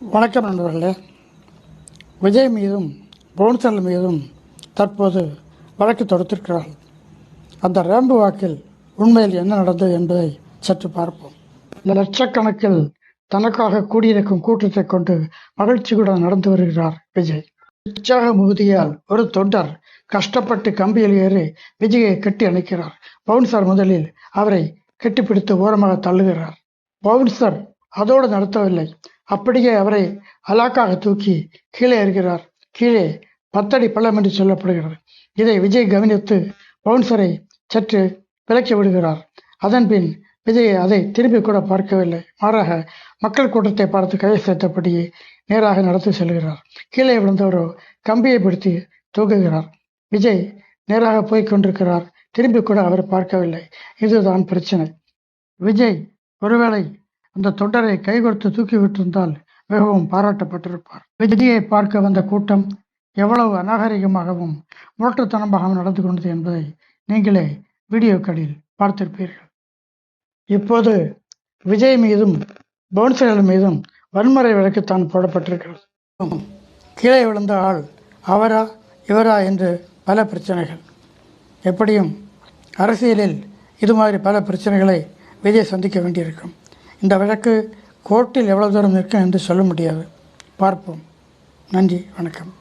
வணக்கம் நண்பர்களே. விஜய் மீதும் பவுன்சல் மீதும் தற்போது வழக்கு தொடுத்திருக்கிறார்கள் அந்த ரேம்பு வாக்கில் உண்மையில் என்ன நடந்தது என்பதை சற்று பார்ப்போம். லட்சக்கணக்கில் தனக்காக கூடியிருக்கும் கூட்டத்தை கொண்டு மகிழ்ச்சியுடன் நடந்து வருகிறார் விஜய். உற்சாக முகுதியால் ஒரு தொண்டர் கஷ்டப்பட்டு கம்பியில் ஏறி விஜயை கட்டி அணைக்கிறார். பவுன்சர் முதலில் அவரை கட்டிப்பிடித்து ஓரமாக தள்ளுகிறார். பவுன்சர் அதோடு நடத்தவில்லை. அப்படியே அவரை அலாக்காக தூக்கி கீழே இருக்கிறார் கீழே பத்தடி பள்ளம் என்று சொல்லப்படுகிறது. இதை விஜய் கவனித்து பவுன்சரை சற்று விலக்கி விடுகிறார். அதன்பின் விஜய் அதை திரும்பி கூட பார்க்கவில்லை. மாறாக மக்கள் கூட்டத்தை பார்த்து கை சேர்த்தபடியே நேராக நடத்தி செல்கிறார். கீழே விழுந்தவரோ கம்பியை பிடித்து தூக்குகிறார். விஜய் நேராக போய் கொண்டிருக்கிறார். திரும்பி கூட அவர் பார்க்கவில்லை. இதுதான் பிரச்சனை. விஜய் ஒருவேளை அந்த தொண்டரை கைகொடுத்து தூக்கி விட்டிருந்தால் மிகவும் பாராட்டப்பட்டிருப்பார். விஜயை பார்க்க வந்த கூட்டம் எவ்வளவு அநாகரிகமாகவும் முரட்டுத்தனமாகவும் நடந்து கொண்டது என்பதை நீங்களே வீடியோக்களில் பார்த்திருப்பீர்கள். இப்போது விஜய் மீதும் பவுன்சர்கள் மீதும் வன்முறை வழக்கு தான் போடப்பட்டிருக்கிறது. கீழே விழுந்த ஆள் அவரா இவரா என்று பல பிரச்சனைகள். எப்படியும் அரசியலில் இது மாதிரி பல பிரச்சனைகளை விஜய் சந்திக்க வேண்டியிருக்கும். இந்த வழக்கு கோர்ட்டில் எவ்வளவு தூரம் இருக்கும் என்று சொல்ல முடியாது. பார்ப்போம். நன்றி. வணக்கம்.